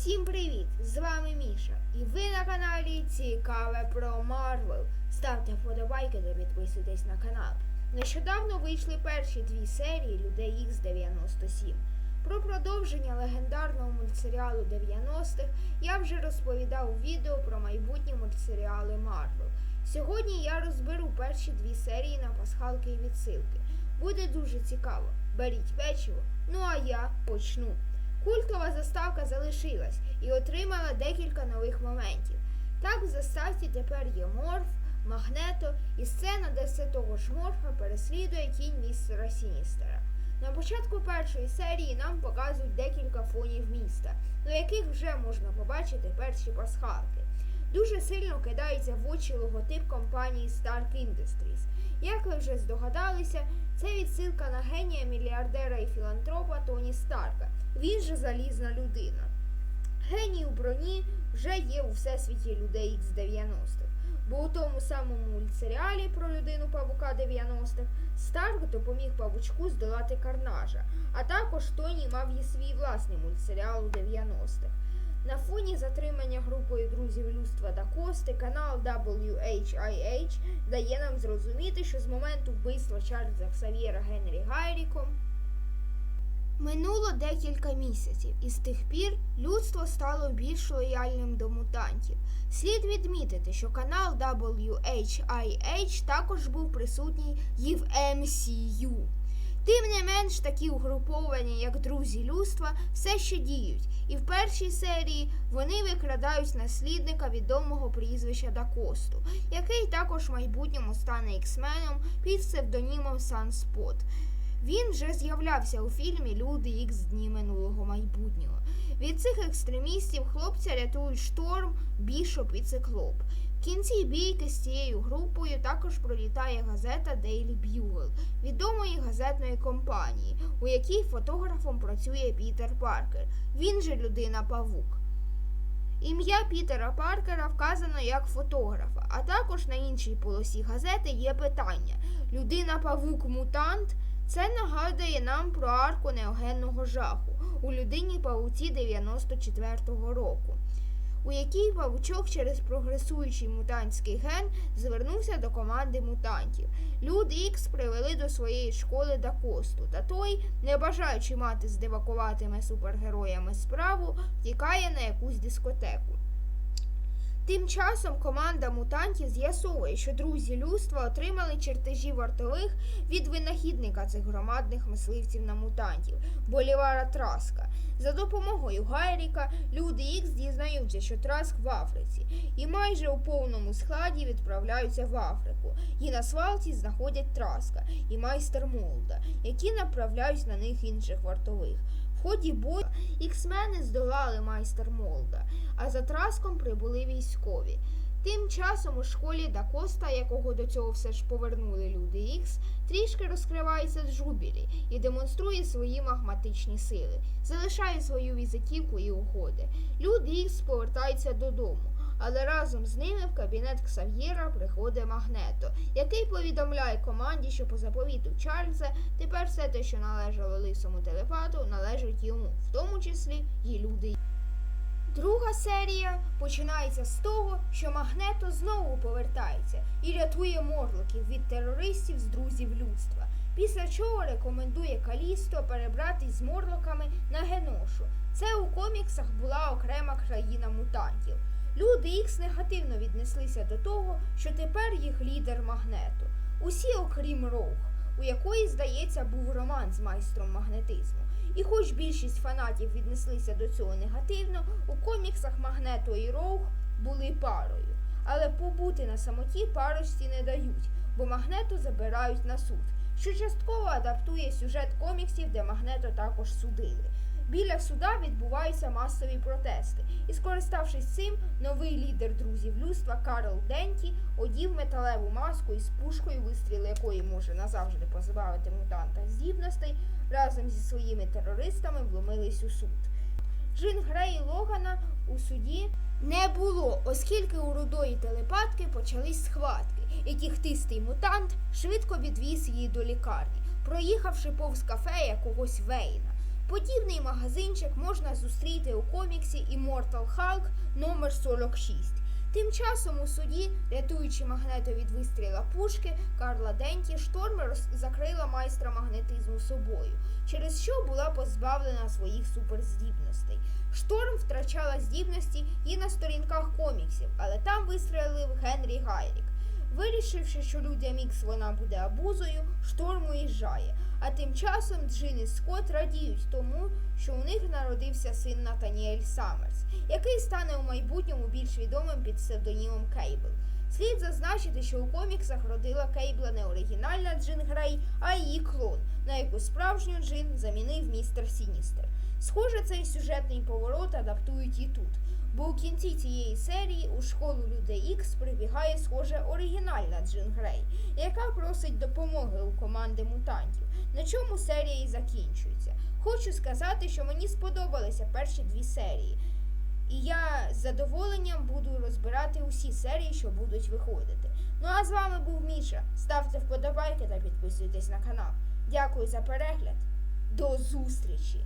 Всім привіт! З вами Міша. І ви на каналі Цікаве про Марвел. Ставте вподобайки та підписуйтесь на канал. Нещодавно вийшли перші дві серії Людей Х 97. Про продовження легендарного мультсеріалу 90-х я вже розповідав у відео про майбутні мультсеріали Марвел. Сьогодні я розберу перші дві серії на пасхалки і відсилки. Буде дуже цікаво. Беріть печиво. Ну а я почну. Культова заставка залишилась і отримала декілька нових моментів. Так в заставці тепер є морф, магнето і сцена, де все того ж морфа переслідує тінь містера Сіністера. На початку першої серії нам показують декілька фонів міста, на яких вже можна побачити перші пасхалки. Дуже сильно кидається в очі логотип компанії Stark Industries. Як ви вже здогадалися, це відсилка на генія мільярдера і філантропа Тоні Старка. Він же залізна людина. Геній у броні вже є у всесвіті людей Х 90-х. Бо у тому самому мультсеріалі про людину павука 90-х Старк допоміг павучку здолати карнажа, а також Тоні мав і свій власний мультсеріал у 90-х. На фоні затримання групою друзів людства Дакости канал WHIH дає нам зрозуміти, що з моменту вбивства Чарльза Ксав'єра Генрі Гайріком Минуло декілька місяців, і з тих пір людство стало більш лояльним до мутантів. Слід відмітити, що канал WHIH також був присутній і в MCU. Тим не менш, такі угруповання, як друзі людства, все ще діють, і в першій серії вони викрадають наслідника відомого прізвища Дакосту, який також в майбутньому стане іксменом під псевдонімом Санспот. Він вже з'являвся у фільмі Люди Ікс дні минулого майбутнього. Від цих екстремістів хлопця рятують шторм, бішоп і циклоп. В кінці бійки з цією групою також пролітає газета Daily Bugle, відомої газетної компанії, у якій фотографом працює Пітер Паркер. Він же людина Павук. Ім'я Пітера Паркера вказано як фотографа, а також на іншій полосі газети є питання: людина Павук мутант. Це нагадує нам про арку неогенного жаху у людині павуці 94-го року, у якій павучок через прогресуючий мутантський ген звернувся до команди мутантів. Люди Ікс привели до своєї школи Дакосту, та той, не бажаючи мати з дивакуватими супергероями справу, тікає на якусь дискотеку. Тим часом команда мутантів з'ясовує, що друзі людства отримали чертежі вартових від винахідника цих громадних мисливців на мутантів Болівара Траска. За допомогою Гайріка люди Ікс дізнаються, що Траск в Африці, і майже у повному складі відправляються в Африку. І на свалці знаходять Траска і майстер Молда, які направляють на них інших вартових. Ході бою іксмени здолали майстер Молда, а за траском прибули військові. Тим часом у школі Дакоста, якого до цього все ж повернули люди Ікс, трішки розкривається Джубілі і демонструє свої магматичні сили, залишає свою візитівку і уходи. Люди Ікс повертаються додому. Але разом з ними в кабінет Ксав'єра приходить Магнето, який повідомляє команді, що по заповіту Чарльза тепер все те, що належало лисому телепату, належить йому, в тому числі і люди. Друга серія починається з того, що Магнето знову повертається і рятує морлоків від терористів з друзів людства. Після чого рекомендує Калісто перебратись з морлоками на Геношу. Це у коміксах була окрема країна мутантів. Люди Ікс негативно віднеслися до того, що тепер їх лідер Магнето. Усі, окрім Роух, у якої, здається, був роман з майстром магнетизму. І хоч більшість фанатів віднеслися до цього негативно, у коміксах Магнето і Роух були парою. Але побути на самоті парочці не дають, бо Магнето забирають на суд, що частково адаптує сюжет коміксів, де Магнето також судили. Біля суда відбуваються масові протести, і, скориставшись цим, новий лідер друзів людства Карл Денті одів металеву маску із пушкою, вистріл якої може назавжди позбавити мутанта здібностей, разом зі своїми терористами вломились у суд. Джин Грей Логана у суді не було, оскільки у рудої телепатки почались схватки, і тіхтистий мутант швидко відвіз її до лікарні, проїхавши повз кафе якогось Вейна. Подібний магазинчик можна зустріти у коміксі Immortal Hulk номер 46. Тим часом у суді, рятуючи магнето від вистріла пушки, Карла Денті шторм закрила майстра магнетизму собою, через що була позбавлена своїх суперздібностей. Шторм втрачала здібності і на сторінках коміксів, але там вистрелив Генрі Гайрік. Вирішивши, що людям Ікс вона буде абузою, шторм уїжджає. А тим часом Джин і Скотт радіють тому, що у них народився син Натаніель Саммерс, який стане у майбутньому більш відомим під псевдонімом Кейбл. Слід зазначити, що у коміксах родила Кейбла не оригінальна Джин Грей, а її клон, на яку справжню Джин замінив містер Сіністер. Схоже, цей сюжетний поворот адаптують і тут. Бо у кінці цієї серії у школу Людей Ікс прибігає, схоже, оригінальна Джин Грей, яка просить допомоги у команди мутантів. На чому серія і закінчується. Хочу сказати, що мені сподобалися перші дві серії. І я з задоволенням буду розбирати усі серії, що будуть виходити. Ну а з вами був Міша. Ставте вподобайки та підписуйтесь на канал. Дякую за перегляд. До зустрічі!